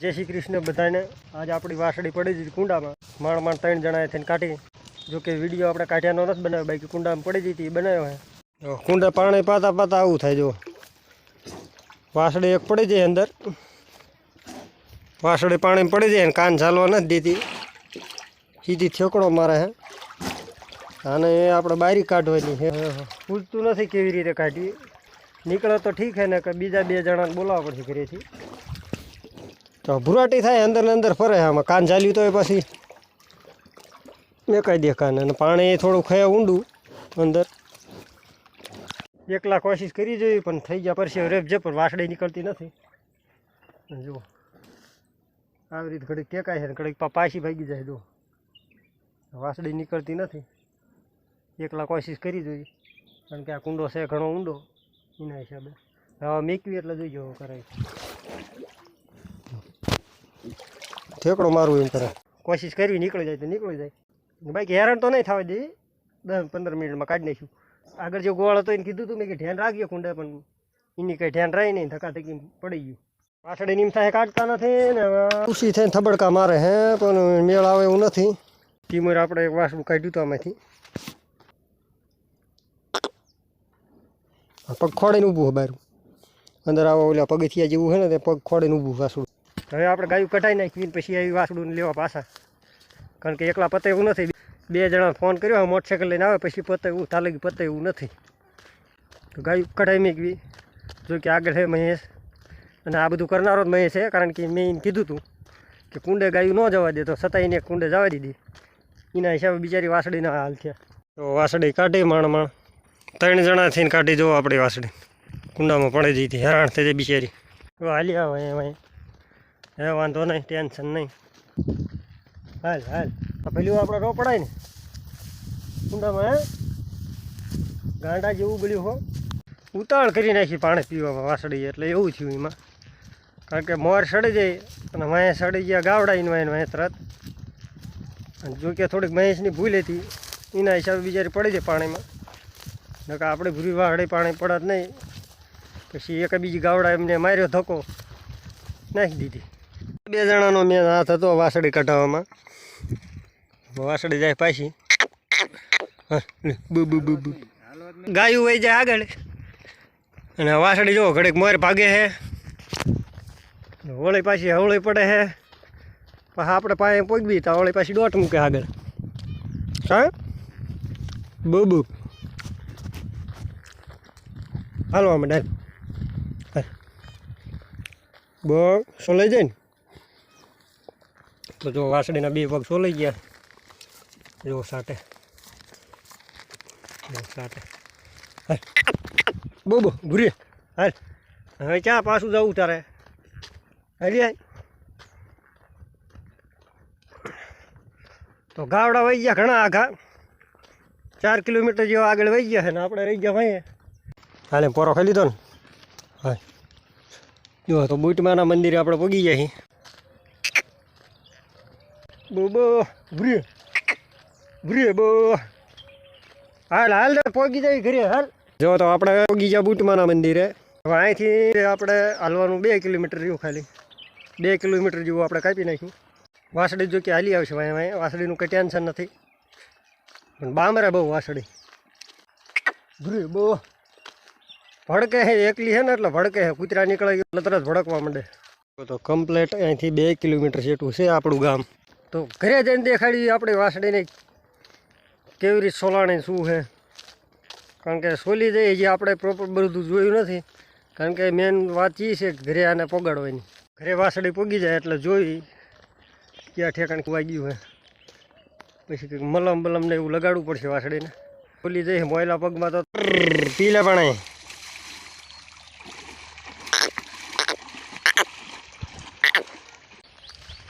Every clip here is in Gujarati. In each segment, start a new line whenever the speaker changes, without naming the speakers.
જય શ્રી કૃષ્ણ બધાને. આજ આપણી વાસળી પડી હતી કુંડામાં. માણ માણ ત્રણ જણાએ થઈને કાઢી. જો કે વીડિયો આપણે કાઢ્યાનો નથી બનાવ્યો. બાકી કુંડામાં પડી જતી બનાવ્યો હે. કુંડા પાણી પાતા પાતા આવું થાય, જો. વાસળી એક પડી જાય અંદર. વાસળી પાણી પડી જાય ને કાન ચાલવા નથી દેતી. સીધી થેકડો મારે હે. અને એ આપણે બારી કાઢવાની છે પૂછતું નથી કેવી રીતે કાઢવી નીકળે તો ઠીક હે ને કે બીજા બે જણાને બોલાવવા પડશે ઘરેથી. તો ભુરાટી થાય, અંદર અંદર ફરે આમાં. કાન ચાલ્યું તો એ પછી. મેકાઈ દે કાન. અને પાણી થોડું ખયા ઊંડું. અંદર. એકલા કોશિશ કરી જોઈ, પણ થઈ ગયા પછી રેપ છે પણ વાસડી નીકળતી નથી. જુઓ. આવી રીતે ઘડીક ટેકાય છે ને ઘડીક પાછી ભાગી જાય, જુઓ. વાસડી નીકળતી નથી. એકલા કોશિશ કરી જોઈ. કારણ કે આ કુંડો છે ઘણો ઊંડો. એના હિસાબે. હવે મેકવી એટલે જોઈજો હવે કરાય. ઠેકડો મારવું એમ કરે. કોશિશ કરવી નીકળી જાય તો નીકળી જાય. બાકી હેરાન તો નહીં થવા દે. દસ પંદર મિનિટમાં કાઢી નાખ્યું. આગળ જે ગોળ હતો એને કીધું હતું મેં કે ધ્યાન રાખીએ કુંડે પણ એની કંઈ ધ્યાન રહી નહીં ધક્કા ધક્કી પડી ગયું. પાછળ નીમ થાય કાઢતા નથી ને ખુશી થઈને થબડકા મારે હે પણ મેળ આવે એવું નથી. ટીમર આપણે એક વાસણું કાઢ્યું હતું આમાંથી. પગ ખોડીને ઊભું હોય બારું. અંદર આવા ઓલા પગથિયા જેવું છે ને તે પગ ખોડીને ઊભું વાસણું હવે આપણે ગાયું કઢાઈ નાખી પછી આવી વાસડું લેવા પાછા. કારણ કે એકલા પતે એવું નથી. બે જણા ફોન કર્યો મોટરસાઇકલ લઈને આવે, પછી પતે એવું તાલગી પતે એવું નથી. તો ગાયું કઢાઈ મેકવી. જો કે આગળ હે મહેશ. અને આ બધું કરનારો જ મહેશ છે કારણ કે મેં એને કીધું હતું કે કુંડે ગાયું ન જવા દે, તો છતાં એને કુંડે જવા દીધી એના હિસાબે બિચારી વાસળીના હાલ થયા. તો વાસળી કાઢી માણ માણ ત્રણ જણા થઈને કાઢી જુઓ આપણી વાસળી કુંડામાં પડી જઈતી હેરાન થઈ જાય બિચારી. હાલી આવે એમાં હે, વાંધો નહીં, ટેન્શન નહીં. હાલ હાલ. આ પેલું આપણે રોપડાય ને. કુંડામાં ગાંડા જેવું ગળ્યું હો. ઉતાળ કરી નાખી પાણી પીવામાં વાસળી, એટલે એવું થયું એમાં. કારણ કે મોર સડી જાય, અને વાંહે સડી ગયા, ગાવડાઈને વાંહે વાંહે તરત. અને જો કે થોડીક મહેશની ભૂલ હતી, એના હિસાબે બિચારી પડી જાય પાણીમાં. નકા આપણે ભૂરી વાહડે પાણી પડત નહીં. પછી એક બીજી ગાવડા એમને માર્યો ધક્કો. નાખી દીધી. બે જણાનો મેં હાથ હતો વાસળી કઢાવવામાં. વાસળી જાય પાછી. હા, બુ બુ બુ બુ. ગાયું વહી જાય આગળ. અને વાસળી જો ઘડીક મોર ભાગે છે હોળી પાછી હવળી પડે છે પછી આપણે પાસે પગવી તો હોળી પાછી દોટ મૂકે આગળ. હા? બબુ હાલો અમે માંડે હાલ. શું લઈ જાય ને? તો જો વાસળીના બે પગ સોલાઈ ગયા. જો સાથે સાટે. બહુ બહુ ભૂરી હાલ. હવે ક્યાં પાછું જવું તારે? આય. તો ગાવડા વહી ગયા ઘણા આઘા. ચાર કિલોમીટર જેવા આગળ વહી ગયા છે ને આપણે રહી ગયા ભાઈ હાલે, પોરો ખાઈ લીધો ને. હા જો, તો બુટમાના મંદિરે આપણે પગી ગયા છીએ. બો બો ભૂરીએ ભૂરીએ બો. હાલ હાલ પોગી જાય ઘરે હાલ. જો તો આપણે પોગી ગયા બુટમાના મંદિરે. હવે અહીંથી આપણે હાલવાનું બે કિલોમીટર રહ્યું ખાલી. બે કિલોમીટર જેવું આપણે કાપી નાખ્યું. વાસડી જો કે હાલી આવશે વાંહે વાંહે. વાસળીનું કંઈ ટેન્શન નથી. પણ બામરા બહુ વાસળી. ભૂરી બહુ ભડકે છે એકલી છે ને એટલે ભડકે છે કૂતરા નીકળે એટલે તરત ભડકવા માંડે. તો કમ્પ્લેટ અહીંથી બે કિલોમીટર જેટલું છે આપણું ગામ. તો ઘરે જઈને દેખાડી આપણે વાસળીને કેવી રીતે સોલાણી શું છે? કારણ કે સોલી જઈએ જે આપણે પ્રોપર બધું જોયું નથી. કારણ કે મેન વાત એ છે ઘરે આને પગાડવાની. ઘરે વાસળી પોગી જાય એટલે જોઈ ક્યાં ઠેકાણ વાગ્યું હે પછી કંઈક મલમ બલમ ને એવું લગાડવું પડશે વાસળીને સોલી જઈએ મોયલા પગમાં તો પીલે પણ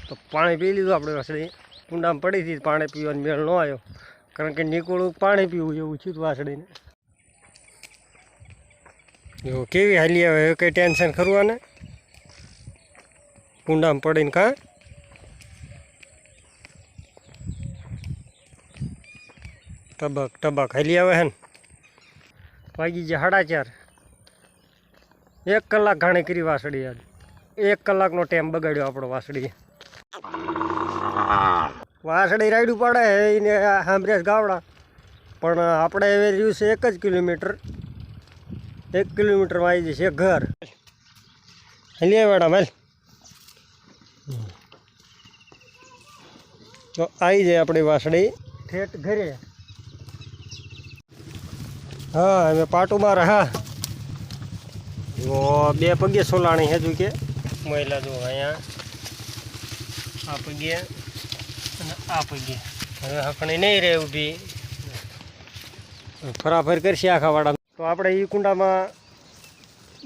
તો પાણી પી લીધું આપણે વાસળી. કુંડામાં પડી હતી, પાણી પીવાનો મેળ ન આવ્યો. કારણ કે નીકળું પાણી પીવું એવું હતું વાસળીને. જો કેવી હાલી આવે કંઈ ટેન્શન ખરું આને? કુંડામાં પડીને કાં ટબક ટબક હાલી આવે હે ને. વાગી જે સાડા ચાર. એક કલાક ઘાણી કરી વાસળી યાર એક કલાકનો ટાઈમ બગાડ્યો આપણો વાસળી વાસળી રાયડું પાડે એને સાંભળે ગાવડા. પણ આપણે હવે રહ્યું છે એક જ કિલોમીટર. એક કિલોમીટરમાં આવી જશે ઘર. લે મેડમ હાલ તો આવી જાય આપણી વાસડી ઠેઠ ઘરે. હા, અમે પાટું રહા જો બે પગે સોલાણી હજુ કે. મહિલા જો અહીંયા. આ પગે. અને આ પગે હવે હકણી નહીં રહે ઊભી. ફરાફર કરશે આખા વાડા તો આપણે એ કુંડામાં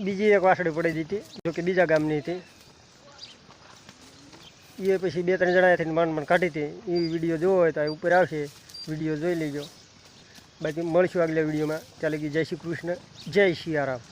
બીજી એક વાસળી પડી દીધી જો કે બીજા ગામની હતી. એ પછી બે ત્રણ જણાથી માંડ માંડ કાઢી હતી. એ વીડિયો જોવો હોય તો એ ઉપર આવશે. વીડિયો જોઈ લેજો. બાકી મળશું આગલા વિડીયોમાં. ચાલે કે જય શ્રી કૃષ્ણ જય સિયારામ